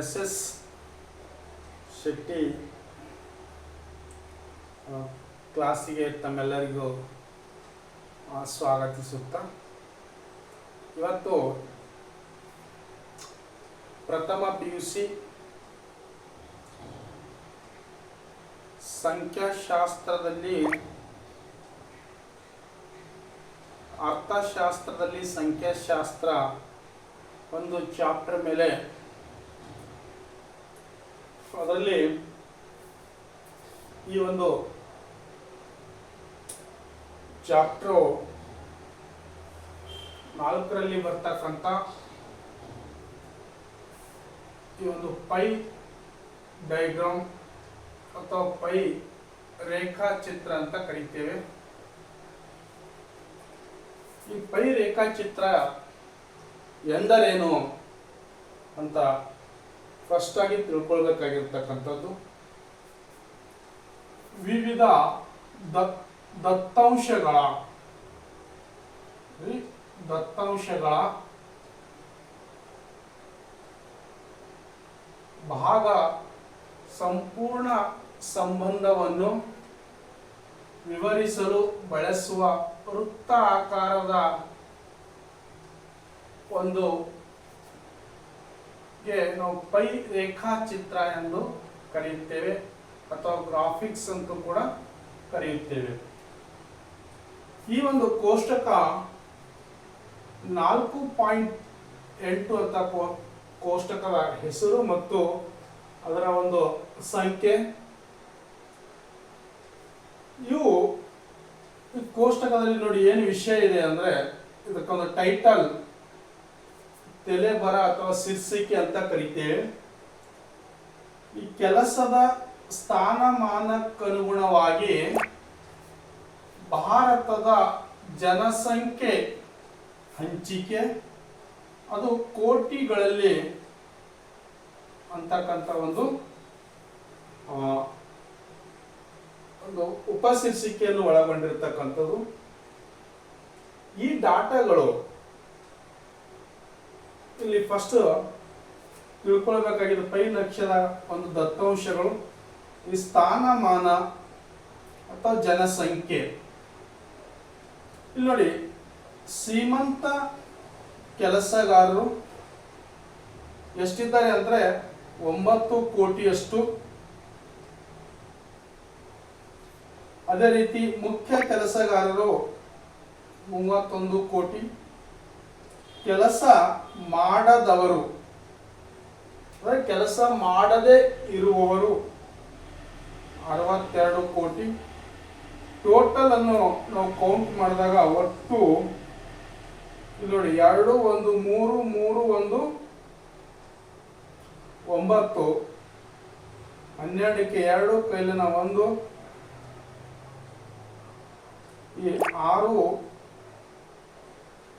S S Shetty ಕ್ಲಾಸಿಗೆ ತಮ್ಮೆಲ್ಲರಿಗೂ ಸ್ವಾಗತಿಸುತ್ತಾ. ಇವತ್ತು ಪ್ರಥಮ ಪಿ ಯು ಸಿ ಸಂಖ್ಯಾಶಾಸ್ತ್ರದಲ್ಲಿ, ಅರ್ಥಶಾಸ್ತ್ರದಲ್ಲಿ ಸಂಖ್ಯಾಶಾಸ್ತ್ರ ಒಂದು ಚಾಪ್ಟರ್ ಮೇಲೆ ಅದರಲ್ಲಿ ಈ ಒಂದು ಚಾಪ್ಟರ್ ನಾಲ್ಕರಲ್ಲಿ ಬರ್ತಕ್ಕಂಥ ಈ ಒಂದು ಪೈ ಡೈಗ್ರಾಮ್ ಅಥವಾ ಪೈ ರೇಖಾಚಿತ್ರ ಅಂತ ಕರಿತೇವೆ. ಈ ಪೈ ರೇಖಾಚಿತ್ರ ಎಂದರೇನು ಅಂತ ಫಸ್ಟ್ ಆಗಿ ತಿಳ್ಕೊಳ್ಬೇಕಾಗಿರ್ತಕ್ಕಂಥದ್ದು ವಿವಿಧ ದತ್ತಾಂಶಗಳ ದತ್ತಾಂಶಗಳ ಭಾಗ ಸಂಪೂರ್ಣ ಸಂಬಂಧವನ್ನು ವಿವರಿಸಲು ಬಳಸುವ ವೃತ್ತ ಆಕಾರದ ಒಂದು ನಾವು ಪೈ ರೇಖಾಚಿತ್ರ ಎಂದು ಕರೆಯುತ್ತೇವೆ, ಅಥವಾ ಗ್ರಾಫಿಕ್ಸ್ ಅಂತೂ ಕೂಡ ಕರೆಯುತ್ತೇವೆ. ಈ ಒಂದು ಕೋಷ್ಟಕ ನಾಲ್ಕು ಪಾಯಿಂಟ್ ಎಂಟು ಅಂತ ಕೋಷ್ಟಕದ ಹೆಸರು ಮತ್ತು ಅದರ ಒಂದು ಸಂಖ್ಯೆ. ಇವು ಕೋಷ್ಟಕದಲ್ಲಿ ನೋಡಿ ಏನು ವಿಷಯ ಇದೆ ಅಂದ್ರೆ ಇದಕ್ಕೊಂದು ಟೈಟಲ್ ತೆಲೆ ಬರ ಅಥವಾ ಶೀರ್ಷಿಕೆ ಅಂತ ಕರಿತೇವೆ. ಈ ಕೆಲಸದ ಸ್ಥಾನಮಾನಕ್ಕನುಗುಣವಾಗಿ ಭಾರತದ ಜನಸಂಖ್ಯೆ ಹಂಚಿಕೆ, ಅದು ಕೋಟಿಗಳಲ್ಲಿ ಅಂತಕ್ಕಂಥ ಒಂದು ಒಂದು ಉಪಶೀರ್ಷಿಕೆಯನ್ನು ಒಳಗೊಂಡಿರ್ತಕ್ಕಂಥದ್ದು. ಈ ಡಾಟಾಗಳು ಇಲ್ಲಿ ಫಸ್ಟ್ ತಿಳ್ಕೊಳ್ಬೇಕಾಗಿದೆ ಪೈ ನಕ್ಷದ ಒಂದು ದತ್ತಾಂಶಗಳು. ಈ ಸ್ಥಾನಮಾನ ಅಥವಾ ಜನಸಂಖ್ಯೆ. ಇಲ್ಲಿ ನೋಡಿ ಶ್ರೀಮಂತ ಕೆಲಸಗಾರರು ಎಷ್ಟಿದ್ದಾರೆ ಅಂದ್ರೆ ಒಂಬತ್ತು ಕೋಟಿಯಷ್ಟು. ಅದೇ ರೀತಿ ಮುಖ್ಯ ಕೆಲಸಗಾರರು ಮೂವತ್ತೊಂದು ಕೋಟಿ. ಕೆಲಸ ಮಾಡದವರು. ಅಂದ್ರೆ ಕೆಲಸ ಮಾಡದೇ ಇರುವವರು. ಅರವತ್ತೆರಡು ಕೋಟಿ. ಟೋಟಲ್ ಅನ್ನು ನಾವು ಕೌಂಟ್ ಮಾಡಿದಾಗ ಒಟ್ಟು ನೋಡಿ, ಎರಡು, ಒಂದು, ಮೂರು ಮೂರು, ಒಂದು, ಒಂಬತ್ತು. ಹನ್ನೆರಡಕ್ಕೆ ಎರಡು, ಕೈಲಿನ ಒಂದು. ಈ ಆರು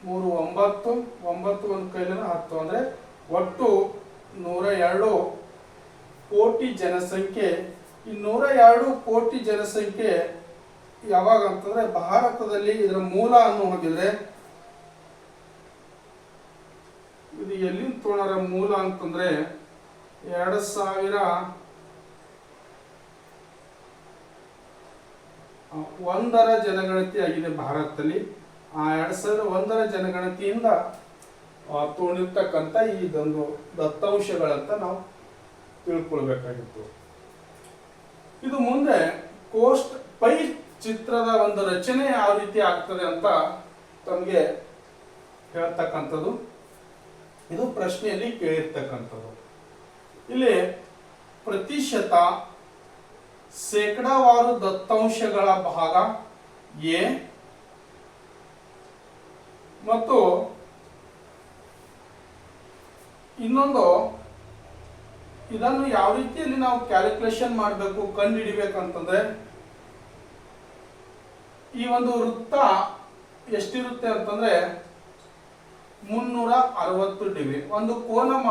ಮೂರು ಒಂಬತ್ತು ಒಂಬತ್ತು ಒಂದು ಕೈಲೂ ಹತ್ತು. ಅಂದರೆ ಒಟ್ಟು ನೂರ ಎರಡು ಕೋಟಿ ಜನಸಂಖ್ಯೆ. ಈ ನೂರ ಎರಡು ಕೋಟಿ ಜನಸಂಖ್ಯೆ ಯಾವಾಗ ಅಂತಂದ್ರೆ ಭಾರತದಲ್ಲಿ ಇದರ ಮೂಲ ಅನ್ನು ಹೋಗಿದ್ರೆ ಇದು ಎಲ್ಲಿಂದ ತೋಣರ ಮೂಲ ಅಂತಂದ್ರೆ ಎರಡು ಸಾವಿರ ಒಂದರ ಜನಗಣತಿ ಆಗಿದೆ ಭಾರತದಲ್ಲಿ. ಎರಡ್ ಸಾವಿರದ ಒಂದರ ಜನಗಣತಿಯಿಂದ ತೋಣಿರ್ತಕ್ಕಂಥ ಇದೊಂದು ದತ್ತಾಂಶಗಳಂತ ನಾವು ತಿಳ್ಕೊಳ್ಬೇಕಾಗಿತ್ತು. ಇದು ಮುಂದೆ ಕೋಸ್ಟ್ ಪೈ ಚಿತ್ರದ ಒಂದು ರಚನೆ ಯಾವ ರೀತಿ ಆಗ್ತದೆ ಅಂತ ತಮಗೆ ಹೇಳ್ತಕ್ಕಂಥದ್ದು. ಇದು ಪ್ರಶ್ನೆಯಲ್ಲಿ ಕೇಳಿರ್ತಕ್ಕಂಥದ್ದು. ಇಲ್ಲಿ ಪ್ರತಿಶತ ಶೇಕಡಾವಾರು ದತ್ತಾಂಶಗಳ ಭಾಗ ಎ ಮತ್ತು ಇನ್ನೊಂದು, ಇದನ್ನು ಯಾವ ರೀತಿಯಲ್ಲಿ ನಾವು ಕ್ಯಾಲ್ಕುಲೇಷನ್ ಮಾಡಬೇಕು ಕಂಡು ಹಿಡಿಬೇಕಂತಂದ್ರೆ ಈ ಒಂದು ವೃತ್ತ ಎಷ್ಟಿರುತ್ತೆ ಅಂತಂದ್ರೆ ಮುನ್ನೂರ ಅರವತ್ತು ಡಿಗ್ರಿ. ಒಂದು ಕೋನಮ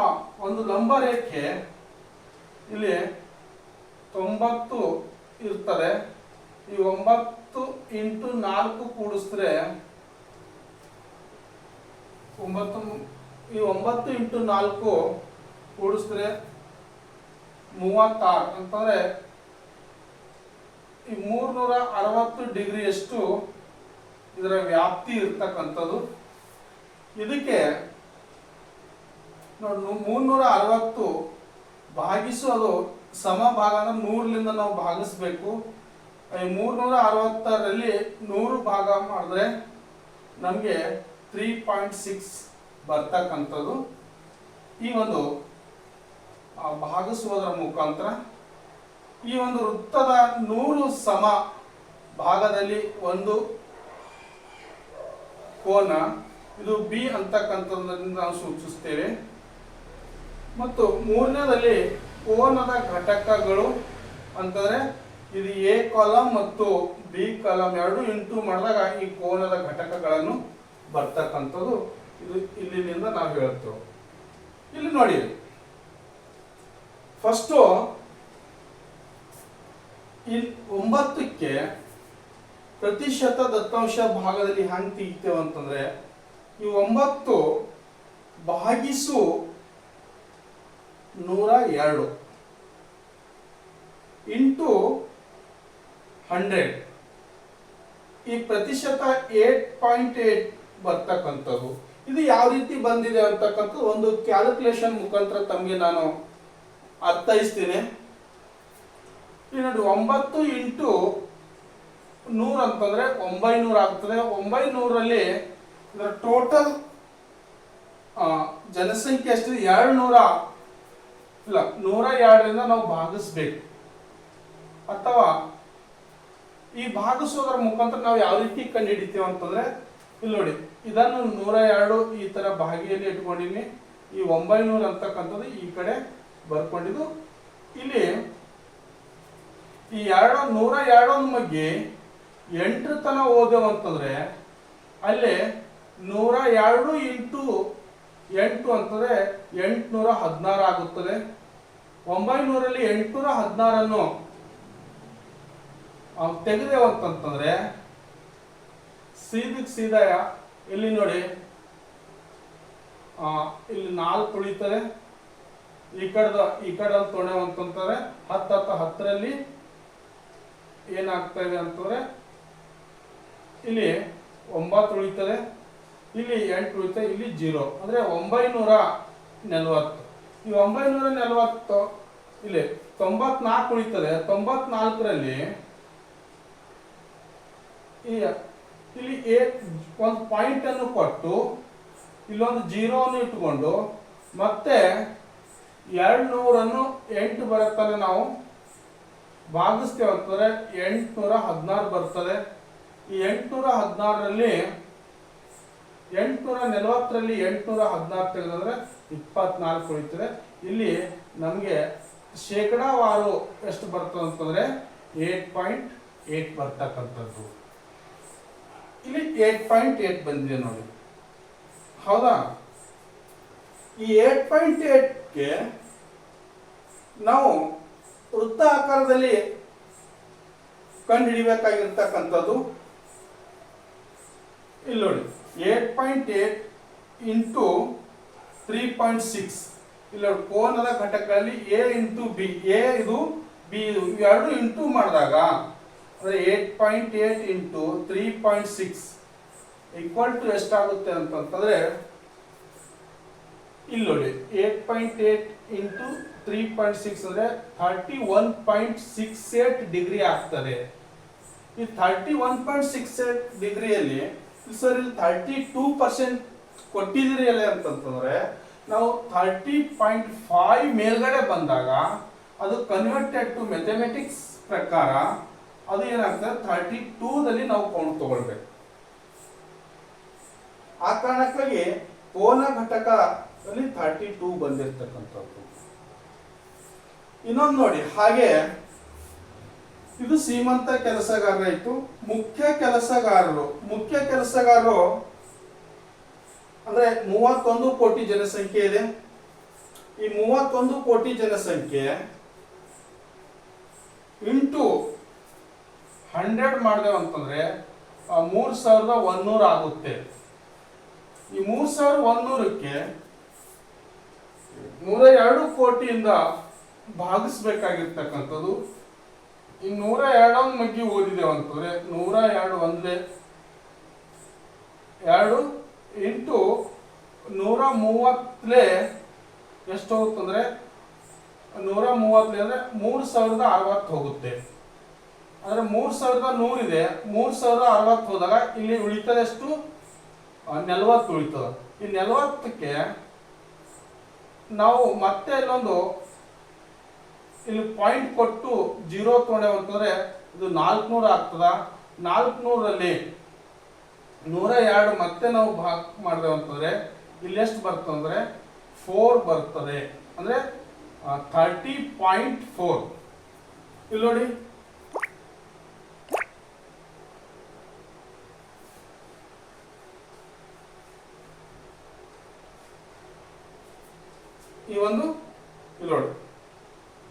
ಒಂದು ಲಂಬ ರೇಖೆ ಇಲ್ಲಿ ತೊಂಬತ್ತು ಇರ್ತದೆ. ಈ ಒಂಬತ್ತು ಇಂಟು ನಾಲ್ಕು ಕೂಡಿಸಿದ್ರೆ ಒಂಬತ್ತು ಈ ಒಂಬತ್ತು ಇಂಟು ನಾಲ್ಕು ಕೂಡಿಸಿದ್ರೆ ಮೂವತ್ತಾರು. ಅಂತಂದರೆ ಈ ಮೂರ್ನೂರ ಅರವತ್ತು ಡಿಗ್ರಿಯಷ್ಟು ಇದರ ವ್ಯಾಪ್ತಿ ಇರ್ತಕ್ಕಂಥದ್ದು. ಇದಕ್ಕೆ ನೋಡಿ ಮೂರ್ನೂರ ಅರವತ್ತು ಭಾಗಿಸೋದು ಸಮ ಭಾಗ ಅಂದ್ರೆ ನೂರರಿಂದ ನಾವು ಭಾಗಿಸ್ಬೇಕು. ಈ ಮೂರ್ನೂರ ಅರವತ್ತರಲ್ಲಿ ನೂರು ಭಾಗ ಮಾಡಿದ್ರೆ ನಮಗೆ ತ್ರೀ ಪಾಯಿಂಟ್ ಸಿಕ್ಸ್ ಬರ್ತಕ್ಕಂಥದ್ದು. ಈ ಒಂದು ಭಾಗಿಸುವುದರ ಮುಖಾಂತರ ಈ ಒಂದು ವೃತ್ತದ ನೂರು ಸಮ ಭಾಗದಲ್ಲಿ ಒಂದು ಕೋನ, ಇದು ಬಿ ಅಂತಕ್ಕಂಥದ್ದನ್ನು ನಾವು ಸೂಚಿಸ್ತೇವೆ ಮತ್ತು ಮೂರನೇದಲ್ಲಿ ಕೋನದ ಘಟಕಗಳು ಅಂತಂದ್ರೆ ಇದು ಎ ಕಾಲಮ್ ಮತ್ತು ಬಿ ಕಾಲಮ್ ಎರಡು ಇಂಟು ಮಾಡಿದಾಗ ಈ ಕೋನದ ಘಟಕಗಳನ್ನು ಬರ್ತಕ್ಕಂಥದ್ದು ಇದು ಇಲ್ಲಿನಿಂದ ನಾವು ಹೇಳ್ತೇವೆ. ಇಲ್ಲಿ ನೋಡಿ. ಫಸ್ಟು ಇಲ್ಲಿ ಒಂಬತ್ತಕ್ಕೆ ಪ್ರತಿಶತ ದತ್ತಾಂಶ ಭಾಗದಲ್ಲಿ ಹ್ಯಾಂಗೆ ತೆಗಿತೇವೆ ಅಂತಂದರೆ ಈ ಒಂಬತ್ತು ಭಾಗಿಸು ನೂರ ಎರಡು ಇಂಟು ಹಂಡ್ರೆಡ್. ಈ ಪ್ರತಿಶತ ಏಟ್ ಪಾಯಿಂಟ್ ಏಟ್ ಬರ್ತಕ್ಕಂಥದ್ದು. ಇದು ಯಾವ ರೀತಿ ಬಂದಿದೆ ಅಂತಕ್ಕಂಥ ಒಂದು ಕ್ಯಾಲ್ಕುಲೇಷನ್ ಮುಖಾಂತರ ತಮಗೆ ನಾನು ಅರ್ಥೈಸ್ತೀನಿ. ಇನ್ನೊಂದು ಒಂಬತ್ತು ಇಂಟು ನೂರ ಅಂತಂದ್ರೆ ಒಂಬೈನೂರ ಆಗ್ತದೆ. ಒಂಬೈನೂರಲ್ಲಿ ಟೋಟಲ್ ಜನಸಂಖ್ಯೆ ಎಷ್ಟು? ಎರಡು ನೂರ ಇಲ್ಲ, ನೂರ ಎರಡರಿಂದ ನಾವು ಭಾಗಿಸ್ಬೇಕು. ಅಥವಾ ಈ ಭಾಗಿಸೋದ್ರ ಮುಖಾಂತರ ನಾವು ಯಾವ ರೀತಿ ಕಂಡುಹಿಡಿತೀವಿ ಅಂತಂದ್ರೆ ಇಲ್ಲಿ ನೋಡಿ, ಇದನ್ನು ನೂರ ಎರಡು ಈ ತರ ಬಾಗಿಯಲ್ಲಿ ಇಟ್ಕೊಂಡಿನಿ. ಈ ಒಂಬೈನೂರ ಅಂತಕ್ಕಂಥದ್ದು ಈ ಕಡೆ ಬರ್ಕೊಂಡಿದ್ದು. ಇಲ್ಲಿ ಈ ಎರಡು ನೂರ ಎರಡೊಂದು ಬಗ್ಗೆ ಎಂಟರ ತನ ಓದೇವು ಅಂತಂದ್ರೆ ಅಲ್ಲಿ ನೂರ ಎರಡು ಇಂಟು ಎಂಟು ಅಂತಂದ್ರೆ ಎಂಟುನೂರ ಹದಿನಾರು ಆಗುತ್ತದೆ. ಒಂಬೈನೂರಲ್ಲಿ ಎಂಟುನೂರ ಹದಿನಾರನ್ನು ತೆಗೆದೇವು ಅಂತಂತಂದ್ರೆ ಸೀದಾಯ ಸೀದಾ ಇಲ್ಲಿ ನೋಡಿ. ಇಲ್ಲಿ ನಾಲ್ಕು ಉಳಿತಾರೆ ಈ ಕಡೆದ, ಈ ಕಡೆ ಒಂದು ತೊಣೆ ಅಂತಂತಾರೆ ಹತ್ತು ಹತ್ತು ಹತ್ತರಲ್ಲಿ ಏನಾಗ್ತಾ ಇದೆ ಅಂತಂದ್ರೆ, ಇಲ್ಲಿ ಒಂಬತ್ತು ಉಳಿತಾರೆ. ಇಲ್ಲಿ ಎಂಟು ಉಳಿತಾರೆ, ಇಲ್ಲಿ ಜೀರೋ. ಅಂದ್ರೆ ಒಂಬೈನೂರ ನಲವತ್ತು. ಈ ಒಂಬೈನೂರ ನಲವತ್ತು, ಇಲ್ಲಿ ತೊಂಬತ್ನಾಲ್ಕು ಉಳಿತದೆ ತೊಂಬತ್ನಾಲ್ಕರಲ್ಲಿ ಈ ಇಲ್ಲಿ ಏ ಒಂದು ಪಾಯಿಂಟ್ ಅನ್ನು ಕೊಟ್ಟು, ಇಲ್ಲೊಂದು ಜೀರೋವನ್ನು ಇಟ್ಕೊಂಡು ಮತ್ತೆ ಎರಡು ನೂರನ್ನು ಎಂಟು ಬರುತ್ತಲ್ಲ ನಾವು? ಭಾಗಿಸ್ತೇವೆ ಅಂತಂದ್ರೆ ಎಂಟುನೂರ ಹದಿನಾರು ಬರ್ತದೆ. ಈ ಎಂಟುನೂರ ಹದಿನಾರರಲ್ಲಿ ಎಂಟುನೂರ ನಲವತ್ತರಲ್ಲಿ ಎಂಟುನೂರ ಹದಿನಾರು ತೆಗೆದಂದ್ರೆ ಇಪ್ಪತ್ನಾಲ್ಕು ಉಳಿತದೆ. ಇಲ್ಲಿ ನಮಗೆ ಶೇಕಡಾವಾರು ಎಷ್ಟು ಬರ್ತದೆ ಅಂತಂದ್ರೆ ಏಟ್ ಪಾಯಿಂಟ್ ಏಟ್ ಬರ್ತಕ್ಕಂಥದ್ದು. ಇಲ್ಲಿ ಏಟ್ ಪಾಯಿಂಟ್ ಏಟ್ ಬಂದಿದೆ ನೋಡಿ. ಹೌದಾ? ಈ ಏಟ್ ಪಾಯಿಂಟ್ ಏಟ್ಗೆ ನಾವು ವೃತ್ತ ಆಕಾರದಲ್ಲಿ ಕಂಡುಹಿಡಿಬೇಕಾಗಿರ್ತಕ್ಕಂಥದ್ದು ಇಲ್ಲಿ ನೋಡಿ. Eight point eight into three point six. ಇಲ್ಲಿ ನೋಡಿ, ಕೋನದ ಘಟಕಗಳಲ್ಲಿ ಎ ಇಂಟು ಬಿ, ಎ ಇದು ಬಿ, ಇದು ಎರಡು ಇಂಟು ಮಾಡಿದಾಗ eight point eight into three point six equal to ಎಷ್ಟಾಗುತ್ತೆ ಅಂತಂತಂದರೆ, ಇಲ್ಲಿ ನೋಡಿ eight point eight into three point six ಅಂದರೆ thirty one point six eight degree ಆಗ್ತದೆ. ಈ thirty one point six eight ಡಿಗ್ರಿಯಲ್ಲಿ ಸರ್, ಇಲ್ಲಿ ಥರ್ಟಿ ಟೂ ಪರ್ಸೆಂಟ್ ಕೊಟ್ಟಿದ್ದೀರಿ ಅಲ್ಲಿ ಅಂತಂತಂದರೆ, ನಾವು ಥರ್ಟಿ ಪಾಯಿಂಟ್ ಫೈವ್ ಮೇಲ್ಗಡೆ ಬಂದಾಗ, ಅದು ಕನ್ವರ್ಟೆಡ್ ಟು ಮೆಥಮೆಟಿಕ್ಸ್ ಪ್ರಕಾರ ಅದು ಏನಾಗ್ತದೆ ಥರ್ಟಿ ಟೂದಲ್ಲಿ ನಾವು ಕೌಂಟ್ ತಗೊಳ್ಬೇಕು. ಆ ಕಾರಣಕ್ಕಾಗಿ ಕೋನ ಘಟಕದಲ್ಲಿ ಥರ್ಟಿ ಟೂ ಬಂದಿರತಕ್ಕಂಥದ್ದು. ಇನ್ನೊಂದು ನೋಡಿ, ಹಾಗೆ ಇದು ಸೀಮಂತ ಇತ್ತು. ಮುಖ್ಯ ಕೆಲಸಗಾರರು ಮುಖ್ಯ ಕೆಲಸಗಾರರು ಅಂದ್ರೆ ಮೂವತ್ತೊಂದು ಕೋಟಿ ಜನಸಂಖ್ಯೆ ಇದೆ. ಈ ಮೂವತ್ತೊಂದು ಕೋಟಿ ಜನಸಂಖ್ಯೆ ಇಂಟು ಹಂಡ್ರೆಡ್ ಮಾಡಿದೆವು ಅಂತಂದ್ರೆ ಮೂರ್ ಸಾವಿರದ ಒಂದೂರ ಆಗುತ್ತೆ. ಈ ಮೂರು ಸಾವಿರದ ಒಂದೂರಕ್ಕೆ ನೂರ ಎರಡು ಕೋಟಿಯಿಂದ ಭಾಗಿಸ್ಬೇಕಾಗಿರ್ತಕ್ಕಂಥದ್ದು. ಈ ನೂರ ಎರಡೊಂದು ಮಗ್ಗಿ ಓದಿದೆವು ಅಂತಂದ್ರೆ, ನೂರ ಎರಡು ಒಂದೇ ಎರಡು ಇಂಟು ನೂರ ಮೂವತ್ತಲೇ ಎಷ್ಟು ಹೋಗುತ್ತಂದ್ರೆ ನೂರ ಮೂವತ್ತಲೇ ಅಂದ್ರೆ ಮೂರು ಸಾವಿರದ ಅರವತ್ತು ಹೋಗುತ್ತೆ. ಅಂದ್ರೆ ಮೂರು ಸಾವಿರದ ನೂರಿದೆ. ಮೂರು ಸಾವಿರದ ಅರವತ್ತು ಹೋದಾಗ ಇಲ್ಲಿ ಉಳಿತದಷ್ಟು ನಲವತ್ತು ಉಳಿತದ. ಈ ನಲವತ್ತಕ್ಕೆ ನಾವು ಮತ್ತೆ ಇಲ್ಲೊಂದು ಇಲ್ಲಿ ಪಾಯಿಂಟ್ ಕೊಟ್ಟು ಜೀರೋ ತೊಗೊಂಡೆವು ಅಂತಂದ್ರೆ ಇದು ನಾಲ್ಕುನೂರ ಆಗ್ತದ. ನಾಲ್ಕುನೂರಲ್ಲಿ ನೂರ ಎರಡು ಮತ್ತೆ ನಾವು ಭಾಗ ಮಾಡಿದೆವು ಅಂತಂದ್ರೆ ಇಲ್ಲಿ ಎಷ್ಟು ಅಂದ್ರೆ ಫೋರ್ ಬರ್ತದೆ. ಅಂದ್ರೆ ಥರ್ಟಿ ಪಾಯಿಂಟ್ ಫೋರ್ ಇಲ್ಲಿ ನೋಡಿ. ಈ ಒಂದು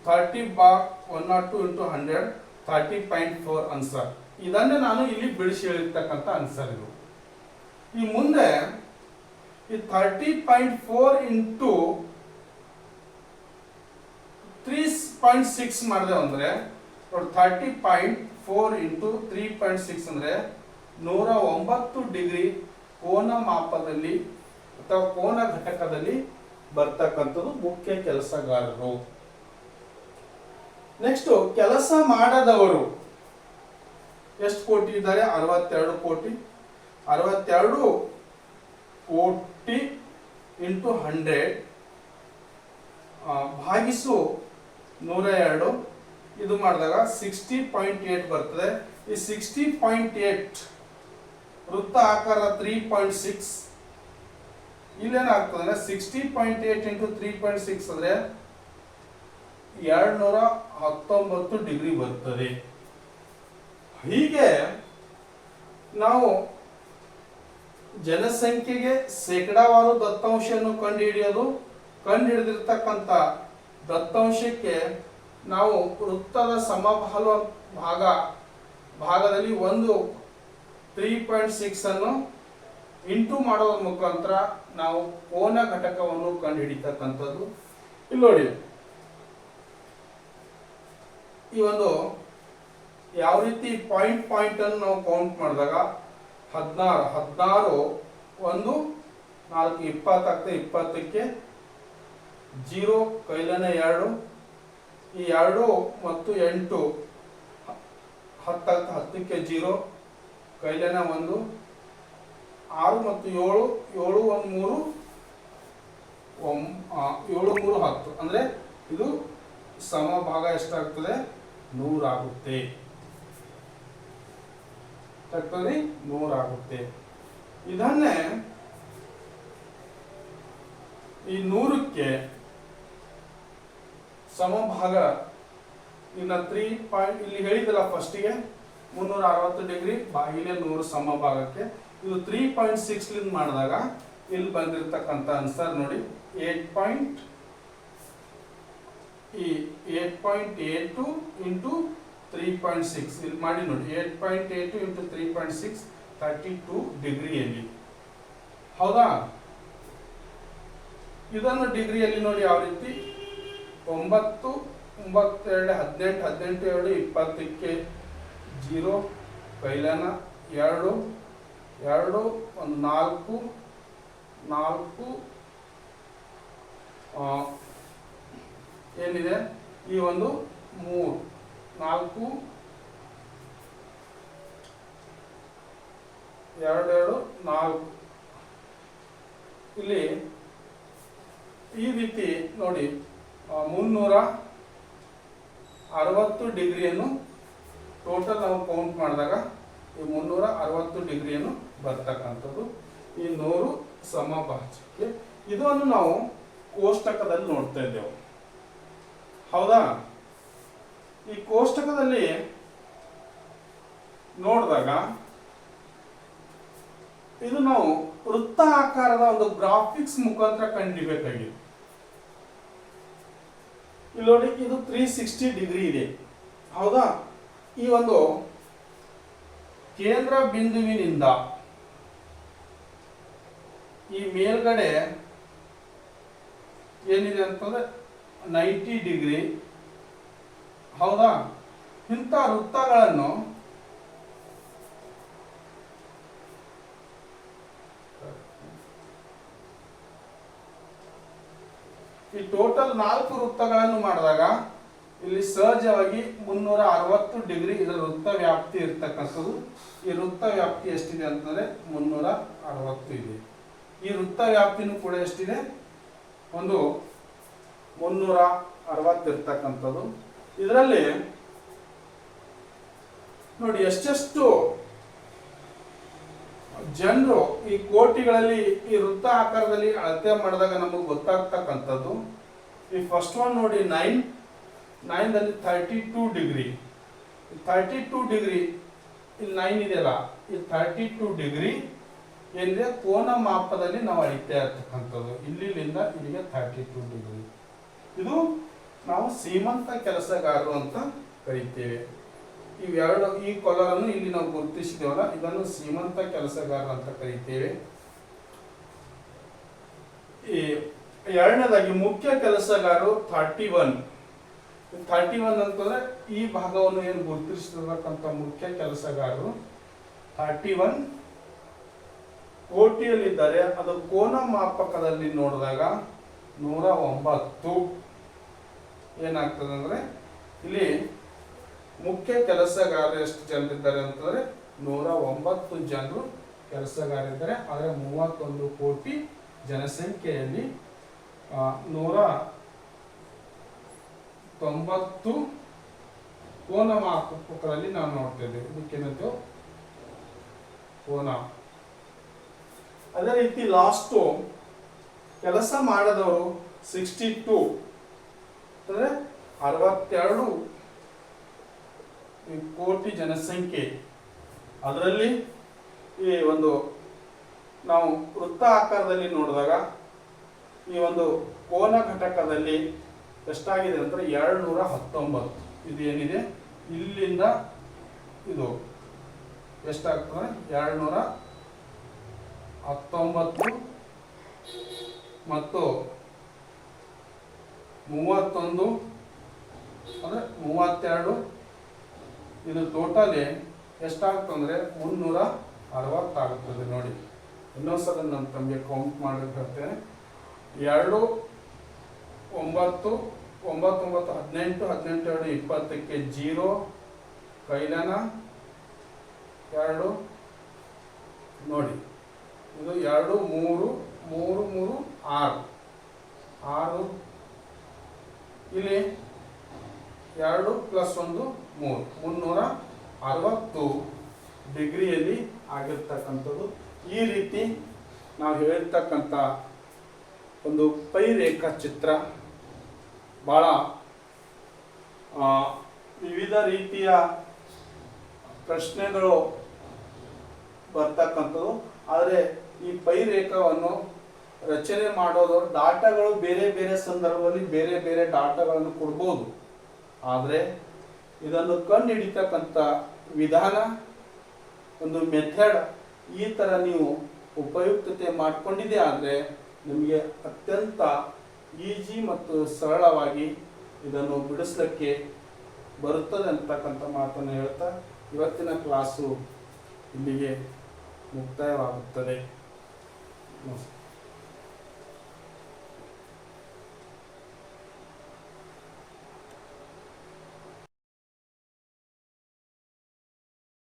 ಥರ್ಟಿ ಬಾ one naught two into hundred thirty point four answer ಇದನ್ನೇ ನಾನು ಇಲ್ಲಿ ಬಿಡಿಸಿ ಹೇಳಿರ್ತಕ್ಕಂಥ ಆನ್ಸರ್ ಇದು. ಈ ಮುಂದೆ ಈ thirty point four into three point six ಮಾಡಿದೆ ಅಂದ್ರೆ thirty point four into three point six ಅಂದ್ರೆ ನೂರ ಒಂಬತ್ತು ಡಿಗ್ರಿ ಕೋನ ಮಾಪದಲ್ಲಿ ಅಥವಾ ಕೋನ ಘಟಕದಲ್ಲಿ ಬರ್ತಕ್ಕಂಥದ್ದು ಮುಖ್ಯ ಕೆಲಸಗಾರರು. ನೆಕ್ಸ್ಟ್ ಕೆಲಸ ಮಾಡದವರು. ಎಷ್ಟು ಕೋಟಿ ಇದ್ದಾರೆ? ಅರವತ್ತೆರಡು ಕೋಟಿ. ಅರವತ್ತೆರಡು ಕೋಟಿ ಇಂಟು ಹಂಡ್ರೆಡ್. ಭಾಗಿಸು ನೂರ ಎರಡು ಇದು ಮಾಡಿದಾಗ ಸಿಕ್ಸ್ಟಿ ಪಾಯಿಂಟ್ ಏಟ್ ಬರ್ತದೆ. ಈ ಸಿಕ್ಸ್ಟಿ ಪಾಯಿಂಟ್ ಏಟ್ ವೃತ್ತ ಆಕಾರ ತ್ರೀ ಪಾಯಿಂಟ್ ಸಿಕ್ಸ್ ಇಲ್ಲೇನಾಗ್ತದೆ ಅಂದ್ರೆ sixty point eight into three point six ಅಂದ್ರೆ ಎರಡ್ನೂರ ಹತ್ತೊಂಬತ್ತು ಡಿಗ್ರಿ ಬರ್ತದೆ. ಹೀಗೆ ನಾವು ಜನಸಂಖ್ಯೆಗೆ ಶೇಕಡಾವಾರು ದತ್ತಾಂಶವನ್ನು ಕಂಡುಹಿಡಿಯೋದು, ಕಂಡುಹಿಡಿದಿರ್ತಕ್ಕಂಥ ದತ್ತಾಂಶಕ್ಕೆ ನಾವು ವೃತ್ತದ ಸಮಬಾಲ ಭಾಗ, ಭಾಗದಲ್ಲಿ ಒಂದು ತ್ರೀ ಪಾಯಿಂಟ್ ಸಿಕ್ಸ್ ಅನ್ನು ಇಂಟು ಮಾಡೋದ್ರ ಮುಖಾಂತರ ನಾವು ಕೋನ ಘಟಕವನ್ನು ಕಂಡುಹಿಡಿತಕ್ಕಂಥದ್ದು. ಇಲ್ಲಿ ನೋಡಿ. ಈ ಒಂದು ಯಾವ ರೀತಿ ಪಾಯಿಂಟ್ ಪಾಯಿಂಟ್ ಅನ್ನು ನಾವು ಕೌಂಟ್ ಮಾಡಿದಾಗ ಹದಿನಾರು ಹದಿನಾರು ಒಂದು, ನಾಲ್ಕು ಇಪ್ಪತ್ತಾಗ್ತದೆ ಇಪ್ಪತ್ತಕ್ಕೆ ಜೀರೋ, ಕೈಲನ ಎರಡು. ಈ ಎರಡು ಮತ್ತು ಎಂಟು ಹತ್ತಾಗ್ತದೆ ಹತ್ತಕ್ಕೆ ಜೀರೋ, ಕೈಲನ ಒಂದು. ಆರು ಮತ್ತು ಏಳು ಏಳು ಒಂದು ಮೂರು ಏಳು ಮೂರು ಹತ್ತು. ಅಂದರೆ ಇದು ಸಮಭಾಗ ಎಷ್ಟಾಗ್ತದೆ? ನೂರಾಗುತ್ತೆ. ತಕ್ಕಲ್ಲಿ ನೂರಾಗುತ್ತೆ. ಇದನ್ನೇ ಈ ನೂರಕ್ಕೆ ಸಮಭಾಗ ಇನ್ನ ತ್ರೀ ಪಾಯಿಂಟ್ ಇಲ್ಲಿ ಹೇಳಿದಲ್ಲ ಫಸ್ಟಿಗೆ ಮುನ್ನೂರ ಅರವತ್ತು ಡಿಗ್ರಿ ಬಾಗಿಲೆ ನೂರು ಸಮಭಾಗಕ್ಕೆ ಇದು ತ್ರೀ ಪಾಯಿಂಟ್ ಸಿಕ್ಸ್ಲಿಂದ ಮಾಡಿದಾಗ ಇಲ್ಲಿ ಬಂದಿರತಕ್ಕಂಥ ಆನ್ಸರ್ ನೋಡಿ. ಏಟ್ ಪಾಯಿಂಟ್ ಈ eight point eight into three point six ಇಲ್ಲಿ ಮಾಡಿ ನೋಡಿ. Eight point eight into three point six thirty two ಡಿಗ್ರಿಯಲ್ಲಿ ಹೌದಾ? ಇದನ್ನು ಡಿಗ್ರಿಯಲ್ಲಿ ನೋಡಿ ಯಾವ ರೀತಿ? ಒಂಬತ್ತು, ಒಂಬತ್ತೆರಡು, ಹದಿನೆಂಟು ಹದಿನೆಂಟು, ಎರಡು, ಇಪ್ಪತ್ತಕ್ಕೆ ಜೀರೋ ಕೈಲನ ಎರಡು ಎರಡು, ಒಂದು ನಾಲ್ಕು ನಾಲ್ಕು ಏನಿದೆ? ಈ ಒಂದು ಮೂರು. ನಾಲ್ಕು ಎರಡೆರಡು ನಾಲ್ಕು. ಇಲ್ಲಿ ಈ ರೀತಿ ನೋಡಿ ಮುನ್ನೂರ ಅರವತ್ತು ಡಿಗ್ರಿಯನ್ನು ಟೋಟಲ್ ನಾವು ಕೌಂಟ್ ಮಾಡಿದಾಗ ಈ ಮುನ್ನೂರ ಅರವತ್ತು ಡಿಗ್ರಿಯನ್ನು ಬರ್ತಕ್ಕಂಥದ್ದು ಈ ನೂರು ಸಮಭಾಜಕ್ಕೆ ಇದನ್ನು ನಾವು ಕೋಷ್ಟಕದಲ್ಲಿ ನೋಡ್ತಾ ಇದ್ದೇವೆ. ಹೌದಾ? ಈ ಕೋಷ್ಟಕದಲ್ಲಿ ನೋಡಿದಾಗ ಇದು ನಾವು ವೃತ್ತ ಆಕಾರದ ಒಂದು ಗ್ರಾಫಿಕ್ಸ್ ಮುಖಾಂತರ ಕಂಡಿಬೇಕಾಗಿದೆ. ಇಲ್ಲಿ ನೋಡಿ, ಇದು ತ್ರೀ ಸಿಕ್ಸ್ಟಿ ಡಿಗ್ರಿ ಇದೆ. ಹೌದಾ? ಈ ಒಂದು ಕೇಂದ್ರ ಬಿಂದುವಿನಿಂದ ಈ ಮೇಲ್ಗಡೆ ಏನಿದೆ ಅಂತಂದ್ರೆ ನೈಂಟಿ ಡಿಗ್ರಿ. ಹೌದಾ? ಇಂಥ ವೃತ್ತಗಳನ್ನು ಈ ಟೋಟಲ್ ನಾಲ್ಕು ವೃತ್ತಗಳನ್ನು ಮಾಡಿದಾಗ ಇಲ್ಲಿ ಸಹಜವಾಗಿ ಮುನ್ನೂರ ಅರವತ್ತು ಡಿಗ್ರಿ ಇದರ ವೃತ್ತ ವ್ಯಾಪ್ತಿ ಇರ್ತಕ್ಕಂಥದ್ದು. ಈ ವೃತ್ತ ವ್ಯಾಪ್ತಿ ಎಷ್ಟಿದೆ ಅಂತಂದ್ರೆ ಮುನ್ನೂರ ಅರವತ್ತು ಇದೆ. ಈ ವೃತ್ತ ವ್ಯಾಪ್ತಿನೂ ಕೂಡ ಎಷ್ಟಿದೆ? ಒಂದು ಮುನ್ನೂರ ಅರವತ್ತಿರ್ತಕ್ಕಂಥದ್ದು. ಇದರಲ್ಲಿ ನೋಡಿ, ಎಷ್ಟೆಷ್ಟು ಜನರು ಈ ಕೋಟಿಗಳಲ್ಲಿ ಈ ವೃತ್ತ ಆಕಾರದಲ್ಲಿ ಅಳತೆ ಮಾಡಿದಾಗ ನಮಗೆ ಗೊತ್ತಾಗ್ತಕ್ಕಂಥದ್ದು. ಈ ಫಸ್ಟ್ ಒನ್ ನೋಡಿ ನೈನ್ ನೈನ್ ಅಲ್ಲಿ thirty two degree thirty two degree ಇಲ್ಲಿ ನೈನ್ ಇದೆಯಲ್ಲ, ಈ ಥರ್ಟಿ ಟೂ ಡಿಗ್ರಿ ಏನಿದೆ? ಕೋನ ಮಾಪದಲ್ಲಿ ನಾವು ಅಳಿತಾ ಇರ್ತಕ್ಕಂಥದ್ದು ಇಲ್ಲಿಂದ ಇಲ್ಲಿಗೆ ಥರ್ಟಿ ಟೂ ಡಿಗ್ರಿ ಇದು ನಾವು ಸೀಮಂತ ಕೆಲಸಗಾರರು ಅಂತ ಕರಿತೇವೆ. ಇವೆರಡು, ಈ ಕೊಲರನ್ನು ಇಲ್ಲಿ ನಾವು ಗುರುತಿಸಿದೇವಲ್ಲ ಇದನ್ನು ಸೀಮಂತ ಕೆಲಸಗಾರ ಅಂತ ಕರಿತೇವೆ. ಎರಡನೇದಾಗಿ ಮುಖ್ಯ ಕೆಲಸಗಾರರು ಥರ್ಟಿ ಒನ್ ಥರ್ಟಿ ಒನ್ ಅಂತಂದ್ರೆ ಈ ಭಾಗವನ್ನು ಏನು ಗುರುತಿಸಿರ್ತಕ್ಕಂಥ ಮುಖ್ಯ ಕೆಲಸಗಾರರು? ಥರ್ಟಿ ಒನ್ ಕೋಟಿಯಲ್ಲಿದ್ದಾರೆ ಅದು ಕೋನ ಮಾಪಕದಲ್ಲಿ ನೋಡಿದಾಗ ನೂರ ಒಂಬತ್ತು. ಏನಾಗ್ತದೆ ಅಂದರೆ ಇಲ್ಲಿ ಮುಖ್ಯ ಕೆಲಸಗಾರ ಎಷ್ಟು ಜನರಿದ್ದಾರೆ ಅಂತಂದ್ರೆ ನೂರ ಒಂಬತ್ತು ಜನರು ಕೆಲಸಗಾರಿದ್ದಾರೆ. ಆದರೆ ಮೂವತ್ತೊಂದು ಕೋಟಿ ಜನಸಂಖ್ಯೆಯಲ್ಲಿ ನೂರ ತೊಂಬತ್ತು ಕೋನ ಮಾಪಕದಲ್ಲಿ ನಾವು ನೋಡ್ತೇವೆ ಇದಕ್ಕೇನಂತೇವೆ ಕೋನ. ಅದೇ ರೀತಿ ಲಾಸ್ಟು ಕೆಲಸ ಮಾಡದವರು ಸಿಕ್ಸ್ಟಿ ಟೂ ಅಂದರೆ ಅರವತ್ತೆರಡು ಕೋಟಿ ಜನಸಂಖ್ಯೆ. ಅದರಲ್ಲಿ ಈ ಒಂದು ನಾವು ವೃತ್ತ ಆಕಾರದಲ್ಲಿ ನೋಡಿದಾಗ ಈ ಒಂದು ಕೋನ ಘಟಕದಲ್ಲಿ ಎಷ್ಟಾಗಿದೆ ಅಂದ್ರೆ ಎರಡು ನೂರ ಹತ್ತೊಂಬತ್ತು ಇದು ಏನಿದೆ ಇಲ್ಲಿಂದ ಇದು ಎಷ್ಟಾಗ್ತದೆ? ಎರಡು ನೂರ ಹತ್ತೊಂಬತ್ತು ಮತ್ತು ಮೂವತ್ತೊಂದು, ಅಂದರೆ ಮೂವತ್ತೆರಡು, ಇದು ಟೋಟಲಿ ಎಷ್ಟಾಗ್ತಂದ್ರೆ ಮುನ್ನೂರ ಅರವತ್ತಾಗುತ್ತದೆ ನೋಡಿ. ಇನ್ನೊಂದ್ಸಲ ನನ್ನ ತಮಗೆ ಕೌಂಟ್ ಮಾಡಿರ್ತೇನೆ ಎರಡು, ಒಂಬತ್ತು, ಒಂಬತ್ತೊಂಬತ್ತು, ಹದಿನೆಂಟು ಹದಿನೆಂಟು ಎರಡು ಇಪ್ಪತ್ತಕ್ಕೆ ಜೀರೋ, ಕೈಲನ, ಎರಡು, ನೋಡಿ. ಎರಡು, ಮೂರು ಮೂರು ಮೂರು, ಆರು. ಆರು. ಇಲ್ಲಿ ಎರಡು ಪ್ಲಸ್ ಒಂದು, ಮೂರು. ಮುನ್ನೂರ ಅರವತ್ತು ಡಿಗ್ರಿಯಲ್ಲಿ ಆಗಿರ್ತಕ್ಕಂಥದ್ದು. ಈ ರೀತಿ ನಾವು ಹೇಳಿರ್ತಕ್ಕಂಥ ಒಂದು ಪೈ ರೇಖಾಚಿತ್ರ ಭಾಳ ವಿವಿಧ ರೀತಿಯ ಪ್ರಶ್ನೆಗಳು ಬರ್ತಕ್ಕಂಥದ್ದು. ಆದರೆ ಈ ಪೈರೇಖವನ್ನು ರಚನೆ ಮಾಡೋದು, ಡಾಟಾಗಳು ಬೇರೆ ಬೇರೆ ಸಂದರ್ಭದಲ್ಲಿ ಬೇರೆ ಬೇರೆ ಡಾಟಾಗಳನ್ನು ಕೊಡ್ಬೋದು. ಆದರೆ ಇದನ್ನು ಕಂಡು ಹಿಡಿತಕ್ಕಂಥ ವಿಧಾನ, ಒಂದು ಮೆಥಡ್ ಈ ಥರ ನೀವು ಉಪಯುಕ್ತತೆ ಮಾಡಿಕೊಂಡಿದೆ ಆದರೆ ನಿಮಗೆ ಅತ್ಯಂತ ಈಜಿ ಮತ್ತು ಸರಳವಾಗಿ ಇದನ್ನು ಬಿಡಿಸ್ಲಿಕ್ಕೆ ಬರುತ್ತದೆ ಅಂತಕ್ಕಂಥ ಮಾತನ್ನು ಹೇಳ್ತಾ ಇವತ್ತಿನ ಕ್ಲಾಸು ಇಲ್ಲಿಗೆ ಮುಕ್ತಾಯವಾಗುತ್ತದೆ. Nossa.